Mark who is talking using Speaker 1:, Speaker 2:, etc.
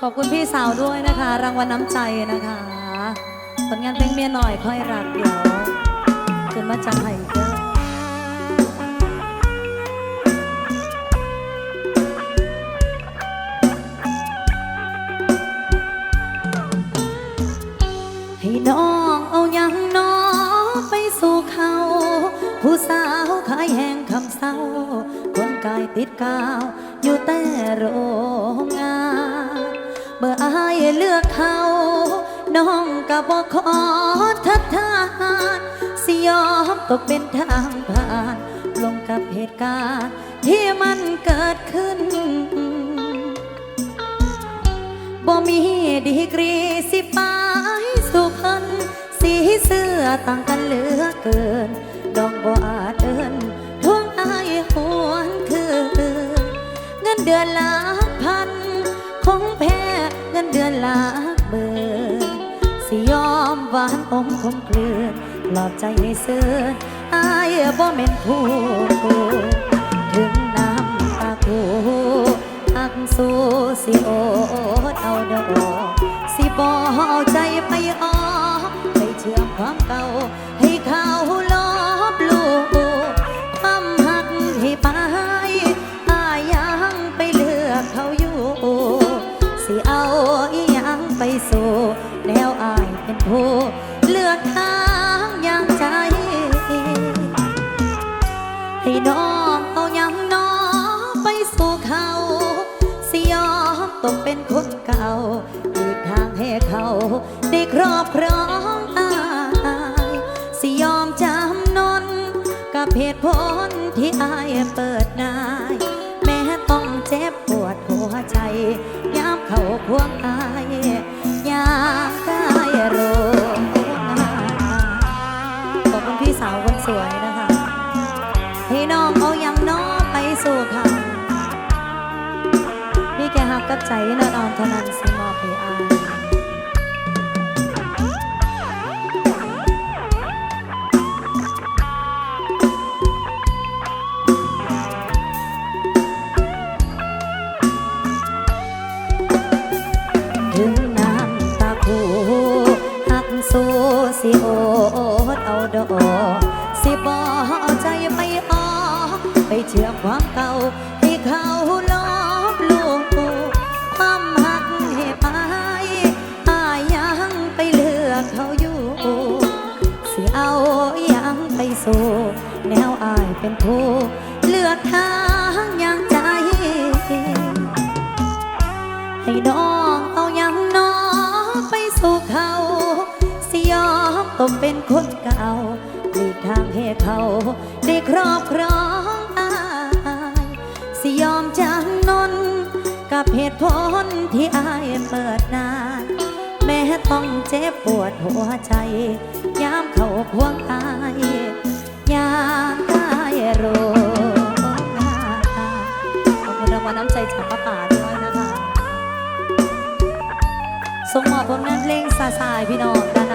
Speaker 1: ขอบคุณพี่สาวด้วยนะคะ รางวัลน้ำใจนะคะ ผลงานเพลงเมียหน่อยค่อยรักเดี๋ยวขึ้นมาจังไห้เด้อให้น้องเอาหยังน้องไปสู่เขา ผู้สาวขายแหงคำเศร้า คนกายติดกาว อยู่แต่โรอายเลือกเขาน้องก็บอกขอทัดทานสยอมตกเป็นทางผ่าน ลงกับเหตุการณ์ที่มันเกิดขึ้น บ่มีดีกรีสิไปสุพรรณสีเสื้อต่างกันเหลือเกิน ดองบ่อาจเดินทวงอายหวนคืนเงินเดือนลักพัน คงแพ้เงินเดือนหลักเบินสิยอมหวานอมคมเกลืนปลอบใจให้เสื่ออายบ่แม่นผู้โกถึงน้ำตาคูอักสู้สิโอดเอาดอกสิบเอาใจไปออกไปเชื่อมความเก่า แนวอายเป็นผู้เลือกทางอย่างใจ ให้น้องเอายังน้องไปสู่เขาสิยอมตกเป็นคนเก่า อีกทางให้เขาได้ครอบครองอายสิยอมจำนนกับเหตุผลที่อายเปิดนายแม้ต้องเจ็บปวดหัวใจยามเขาควงอาย ให้น้องเอาอย่างน้อไปสู่เขามีแค่หักกับใจนอนอ่อนเท่านั้นสิมอบให้อายถึงน้ำตาคูหักสู้สิโอดเอาดอก สิบอใจไปออกไปเชื่อความเก่าให้เขาลบลูความหักให้ไปอายยังไปเลือกเขาอยู่ สิเอาอหยังไปสู่แนวอายเป็นผู้เลือกทางอย่างใจให้น้อง มเป็นคนเก่าหลีกทางให้เขาได้ครอบครองอายสิยอมจำนนกับเหตุผลที่อายเปิดนานแม้ต้องเจ็บปวดหัวใจ ยามเขาควงอายยากได้รู้ขอบคุณรางวัลน้ำใจจากป้าป่าด้วยนะคะส่งมอบผลงานเพลงสาสายพี่น้องด้าน